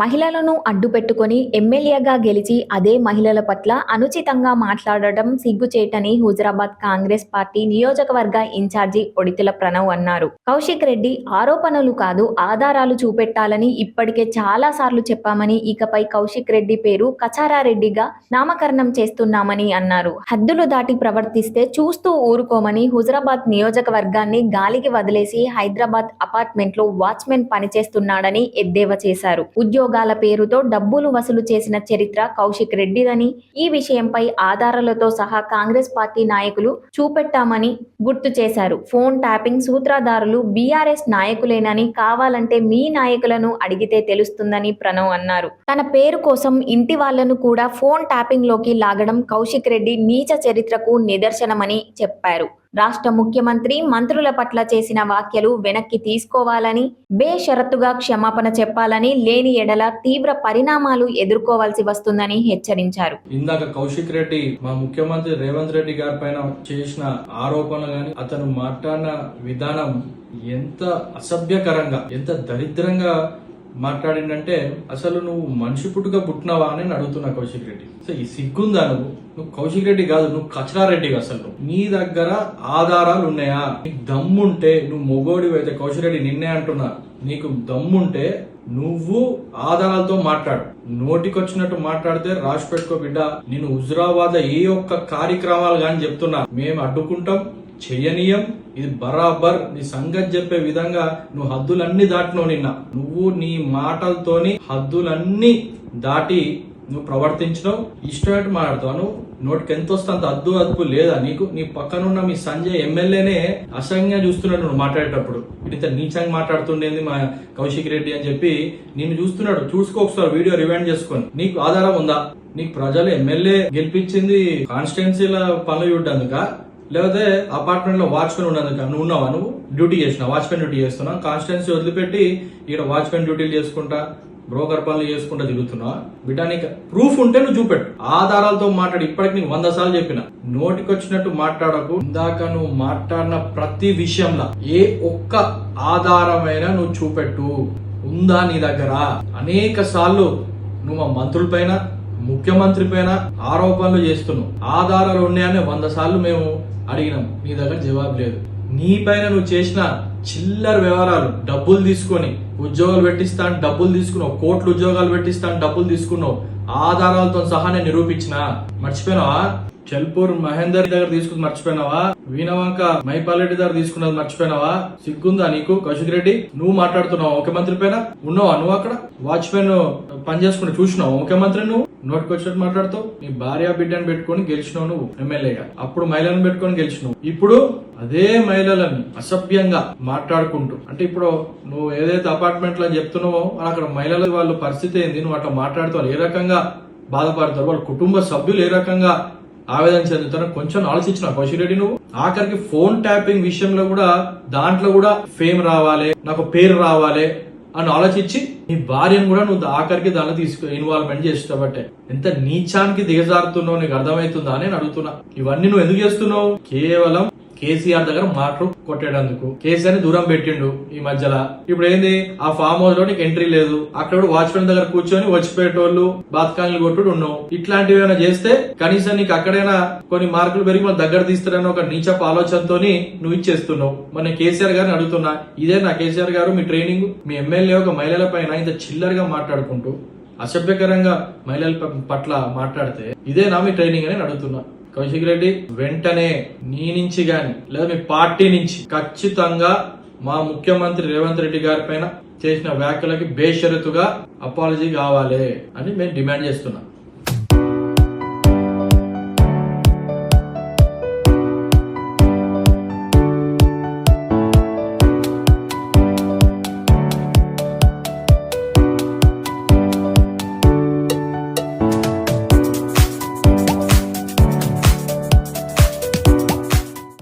మహిళలను అడ్డుపెట్టుకుని ఎమ్మెల్యేగా గెలిచి అదే మహిళల పట్ల అనుచితంగా మాట్లాడటం సిగ్గుచేటని హుజరాబాద్ కాంగ్రెస్ పార్టీ నియోజకవర్గ ఇన్ఛార్జి ఒడితుల ప్రణవ్ అన్నారు. కౌశిక్ రెడ్డి ఆరోపణలు కాదు ఆధారాలు చూపెట్టాలని ఇప్పటికే చాలా సార్లు చెప్పామని ఇకపై కౌశిక్ రెడ్డి పేరు కచారారెడ్డిగా నామకరణం చేస్తున్నామని అన్నారు. హద్దులు దాటి ప్రవర్తిస్తే చూస్తూ ఊరుకోమని హుజరాబాద్ నియోజకవర్గాన్ని గాలికి వదిలేసి హైదరాబాద్ అపార్ట్మెంట్లో వాచ్మెన్ పనిచేస్తున్నాడని ఎద్దేవా చేశారు. ఉద్యోగాల పేరుతో డబ్బులు వసూలు చేసిన చరిత్ర కౌశిక్ రెడ్డిదని. ఈ విషయంపై ఆధారాలతో సహా కాంగ్రెస్ పార్టీ నాయకులు చూపెట్టామని గుర్తు చేశారు. ఫోన్ ట్యాపింగ్ సూత్రధారులు బీఆర్ఎస్ నాయకులేనని కావాలంటే మీ నాయకులను అడిగితే తెలుస్తుందని ప్రణవ్ అన్నారు. తన పేరు కోసం ఇంటి వాళ్ళను కూడా ఫోన్ ట్యాపింగ్లోకి లాగడం కౌశిక్ రెడ్డి నీచ చరిత్రకు నిదర్శనమని చెప్పారు. రాష్ట్ర ముఖ్యమంత్రి మంత్రుల పట్ల చేసిన వ్యాఖ్యలు వెనక్కి తీసుకోవాలని బేషరతుగా క్షమాపణ చెప్పాలని లేని ఎడల తీవ్ర పరిణామాలు ఎదుర్కోవాల్సి వస్తుందని హెచ్చరించారు. ఇందాక కౌశిక్ రెడ్డి మా ముఖ్యమంత్రి రేవంత్ రెడ్డి గారి పైన చేసిన ఆరోపణలు గాని అతను మాట్లాడిన విధానం ఎంత అసభ్యకరంగా ఎంత దరిద్రంగా మాట్లాడిందంటే అసలు నువ్వు మనిషి పుట్టుక పుట్టినావా? అని అడుగుతున్నా కౌశిక్ రెడ్డి. సో ఈ సిగ్గుందా నువ్వు? నువ్వు కౌశిక్ రెడ్డి కాదు నువ్వు కచరారెడ్డి అసలు. నువ్వు. నీ దగ్గర ఆధారాలు ఉన్నాయా? నీకు దమ్ముంటే నువ్వు మొగోడివి అయితే కౌశిక్ రెడ్డి నిన్నే అంటున్నా. నీకు దమ్ముంటే నువ్వు ఆధారాలతో మాట్లాడు. నోటికొచ్చినట్టు మాట్లాడితే రాసి పెట్టుకో బిడ్డ. నేను హుజురాబాద్ ఏ ఒక్క కార్యక్రమాలు కానీ చెప్తున్నా. మేము అడ్డుకుంటాం చేయనీయం ఇది బరాబర్ నీ సంగతి చెప్పే విధంగా నువ్వు హద్దులన్నీ దాటినో నిన్న. నువ్వు నీ మాటలతోని హద్దులన్నీ దాటి నువ్వు ప్రవర్తించడం ఇష్టమైనట్టు మాట్లాడతావు. నువ్వు నోటికి ఎంత వస్తే అంత అద్దు అదుపు లేదా నీకు? నీ పక్కనున్న మీ సంజయ్ ఎమ్మెల్యేనే అసహ్యంగా చూస్తున్నాడు నువ్వు మాట్లాడేటప్పుడు. ఇంత నీచంగా మాట్లాడుతుండేది మా కౌశిక్ రెడ్డి అని చెప్పి నిన్ను చూస్తున్నాడు. చూసుకో ఒకసారి వీడియో రివైండ్ చేసుకొని. నీకు ఆధారం ఉందా? నీకు ప్రజలు ఎమ్మెల్యే గెలిపించింది కాన్స్టిట్యున్సీల పనులు చూడ్డందుక? లేకపోతే అపార్ట్మెంట్లో వాచ్మెన్ ఉన్నందుక నువ్వు ఉన్నావా? నువ్వు డ్యూటీ చేసిన వాచ్మెన్ డ్యూటీ చేస్తున్నావు కాన్స్టిట్యున్సీ వదిలిపెట్టి ఇక్కడ వాచ్మెన్ డ్యూటీలు చేసుకుంటా బ్రోకర్ పనులు చేసుకుంటా తిరుగుతున్నా బిడ్డ ప్రూఫ్ ఉంటే నువ్వు చూపెట్టు. ఆధారాలతో మాట్లాడు. ఇప్పటికి నీకు వంద సార్లు చెప్పిన. నోటికొచ్చినట్టు మాట్లాడకు. ఇందాక నువ్వు మాట్లాడిన ప్రతి విషయంలో ఏ ఒక్క ఆధారమైనా నువ్వు చూపెట్టు. ఉందా నీ దగ్గర? అనేక సార్లు నువ్వు మా మంత్రుల పైన ముఖ్యమంత్రి పైన ఆరోపణలు చేస్తున్నావు. ఆధారాలు ఉన్నాయని వంద సార్లు మేము అడిగినాం నీ దగ్గర జవాబు లేదు. నీ పైన నువ్వు చేసిన చిల్లర వ్యవహారాలు డబ్బులు తీసుకొని ఉద్యోగాలు పెట్టిస్తాను డబ్బులు తీసుకున్నావు కోట్లు ఉద్యోగాలు పెట్టిస్తాను డబ్బులు తీసుకున్నావు ఆధారాలతో సహా నేను నిరూపించిన. మర్చిపోయినావా? చెల్పూర్ మహేందర్ దగ్గర తీసుకుని మర్చిపోయినావా? వీణవంక మైపాలరెడ్డి దగ్గర తీసుకున్నది మర్చిపోయినావా? సిగ్గుందా నీకు? కౌశిక్ రెడ్డి నువ్వు మాట్లాడుతున్నావు? ముఖ్యమంత్రి పైన ఉన్నావా నువ్వు అక్కడ? వాచ్మెన్ పని చేసుకుని చూసినావు? ముఖ్యమంత్రి నువ్వు? నోటికి వచ్చినట్టు మాట్లాడుతావు. నీ భార్య బిడ్డను పెట్టుకొని గెలిచినావు నువ్వు ఎమ్మెల్యేగా. అప్పుడు మహిళలను పెట్టుకొని గెలిచినావు. ఇప్పుడు అదే మహిళలని అసభ్యంగా మాట్లాడుకుంటూ. అంటే ఇప్పుడు నువ్వు ఏదైతే అపార్ట్మెంట్లో చెప్తున్నావో అక్కడ మహిళల వాళ్ళ పరిస్థితి ఏంది? నువ్వు అట్లా మాట్లాడుతావు ఏ రకంగా బాధపడతారు? వాళ్ళ కుటుంబ సభ్యులు ఏ రకంగా ఆవేదన చెందుతాను కొంచెం ఆలోచించిన కౌశిక్రెడ్డి నువ్వు. ఆఖరికి ఫోన్ ట్యాపింగ్ విషయంలో కూడా దాంట్లో కూడా ఫేమ్ రావాలి నాకు పేరు రావాలి అని ఆలోచించి నీ భార్యను కూడా నువ్వు ఆఖరికి దానిలో తీసుకు ఇన్వాల్వ్మెంట్ చేస్తావట్టే ఎంత నీచానికి దిగజారుతున్నావు నీకు అర్థమవుతుందా అని అడుగుతున్నా. ఇవన్నీ నువ్వు ఎందుకు చేస్తున్నావు? కేవలం కేసీఆర్ దగ్గర మాటలు కొట్టేటందుకు. కేసీఆర్ని దూరం పెట్టిండు ఈ మధ్యలో. ఇప్పుడు ఏంది ఆ ఫామ్ హౌస్లో నీకు ఎంట్రీ లేదు. అక్కడ వాచ్మెన్ దగ్గర కూర్చొని వచ్చిపోయేటోళ్ళు బాత్కాన్లు కొట్టుడు ఉన్నావు. ఇట్లాంటివి ఏమైనా చేస్తే కనీసం నీకు అక్కడైనా కొన్ని మార్కులు పెరిగి మన దగ్గర తీస్తారని ఒక నీచపు ఆలోచనతో నువ్వు ఇచ్చేస్తున్నావు. మన కేసీఆర్ గారిని అడుగుతున్నా ఇదే నా కేసీఆర్ గారు మీ ట్రైనింగ్? మీ ఎమ్మెల్యే ఒక మహిళల పైన ఇంత చిల్లరగా మాట్లాడుకుంటూ అసభ్యకరంగా మహిళల పట్ల మాట్లాడితే ఇదే నా మీ ట్రైనింగ్? అని అడుగుతున్నా. కౌశిక్ రెడ్డి వెంటనే నీ నుంచి గాని లేదా మీ పార్టీ నుంచి ఖచ్చితంగా మా ముఖ్యమంత్రి రేవంత్ రెడ్డి గారి పైన చేసిన వ్యాఖ్యలకి బేషరతుగా అపాలజీ కావాలి అని మేము డిమాండ్ చేస్తున్నాం.